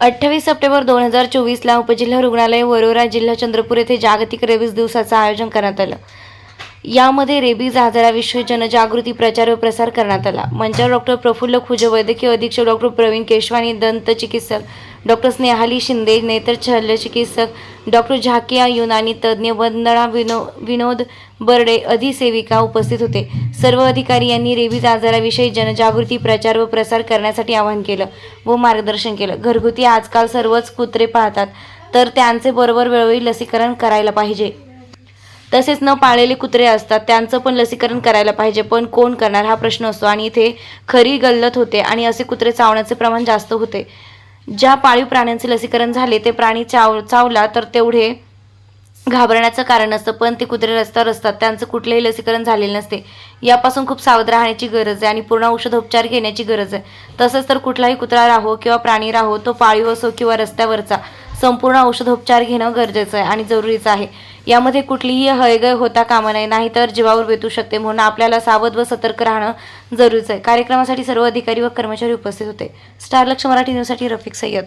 अठ्ठावीस सप्टेंबर दोन हजार चोवीसला उपजिल्हा रुग्णालय वरोरा जिल्हा चंद्रपूर येथे जागतिक रेबीज दिवसाचं आयोजन करण्यात आलं. यामध्ये रेबीज आजाराविषयी जनजागृती प्रचार व प्रसार करण्यात आला. मंचावर डॉक्टर प्रफुल्ल खुजे वैद्यकीय अधीक्षक डॉक्टर प्रवीण केशवानी दंत चिकित्सक डॉक्टर स्नेहाली शिंदे नेत्र शल्यचिकित्सक डॉक्टर झाकिया युनानी तज्ज्ञ वंदना विनो विनोद बर्डे अधिसेविका उपस्थित होते. सर्व अधिकारी यांनी रेबीज आजाराविषयी जनजागृती प्रचार व प्रसार करण्यासाठी आवाहन केलं व मार्गदर्शन केलं. घरगुती आजकाल सर्वच कुत्रे पाहतात तर त्यांचे बरोबर वेळोवेळी लसीकरण करायला पाहिजे. तसेच न पाळलेले कुत्रे असतात त्यांचं पण लसीकरण करायला पाहिजे. पण कोण करणार? हा प्रश्न असतो. आणि इथे खरी गल्लत होते आणि असे कुत्रे चावण्याचे प्रमाण जास्त होते. ज्या पाळीव प्राण्यांचे लसीकरण झाले ते प्राणी चाव चावला तर तेवढे घाबरण्याचं कारण असतं पण ते कुत्रे रस्त्यावर असतात. त्यांचं कुठलेही लसीकरण झालेलं नसते. यापासून खूप सावध राहण्याची गरज आहे आणि पूर्ण औषधोपचार घेण्याची गरज आहे. तसंच तर कुठलाही कुत्रा राहो किंवा प्राणी राहो तो पाळीव असो किंवा रस्त्यावरचा संपूर्ण औषधोपचार घेणं गरजेचं आहे आणि जरुरीचं आहे. यामध्ये कुठलीही हयगय होता कामा नये नाहीतर जीवावर बेतू शकते म्हणून आपल्याला सावध व सतर्क राहणं जरुरीचं आहे. कार्यक्रमासाठी सर्व अधिकारी व कर्मचारी उपस्थित होते. स्टार लक्ष मराठी न्यूजसाठी रफिक सय्यद.